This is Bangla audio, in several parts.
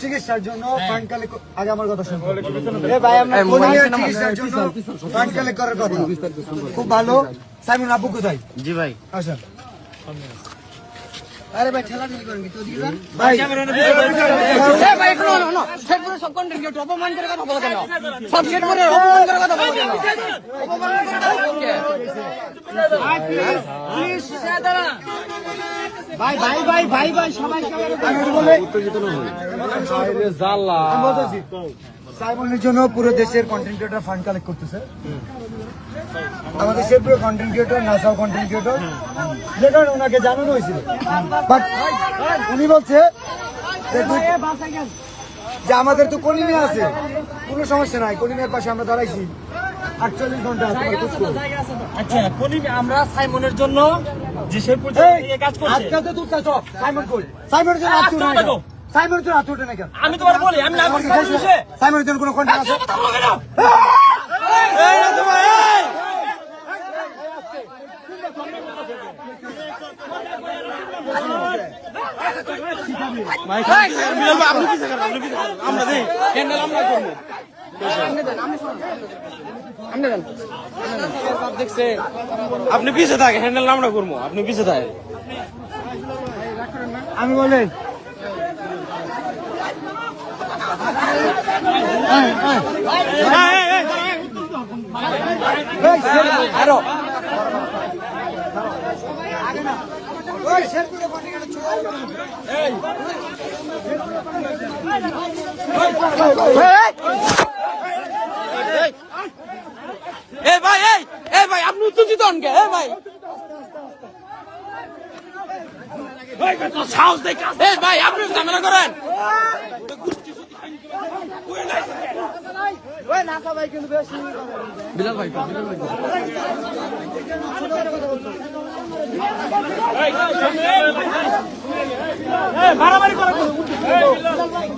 চিকিৎসার জন্য ফান্ড কালেক্ট আগে আমার কথা শুনুন চিকিৎসার জন্য ফান্ড কালেক্ট করার কথা। খুব ভালো। সাইমন আপু কোথায়? জি ভাই। আসেন। আরে ভাই ঠেলা ঠেলি করেন কি তো দিকে ভাই। এই ভাই একটু না না সেট করে সব কন্টেন্ট অপমান করে কথা বলে কেন? সব সেট করে অপমান করে কথা বলে কেন? অপমান করে কথা বলে কেন? ভাই ভাই ভাই ভাই ভাই সবাই সবাই আমি বলতেছি সাইমনের জন্য পুরো দেশের কন্টেন্ট ক্রিয়েটর ফান্ড কালেক্ট করতেছে। আমাদের সে পুরো কন্টেন্ট ক্রিয়েটর নাসাও কন্টেন্ট ক্রিয়েটর যে কারণে ওনাকে জানানো হয়েছিল। বাট উনি বলছে যে আমাদের তো কলিমিয়া আছে। কোনো সমস্যা নাই কলিমিয়ার পাশে আমরা দাঁড়াইছি। আটচল্লিশ ঘণ্টা। আচ্ছা কলিম আমরা সাইমনের জন্য আমি তোমার বলি আমি না আমার? সাইমনের জন্য কোনো কন্টেন্ট আছে ক্যান্ডেল আমরা করব দেখছে আপনি পিছে থাকে হ্যান্ডেল আমরা করব আপনি পিছে থাকে আমি বলেন আরও এই ভাই এই উত্তেজিত অনকে হ্যাঁ ভাই ভাই আপনি ঝামেলা করেন বিলাল ভাই বিলাল ভাই মারামারি করা বিলাল ভাই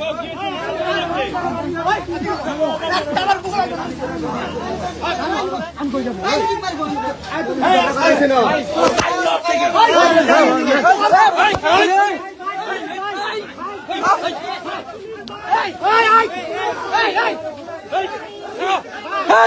Hey!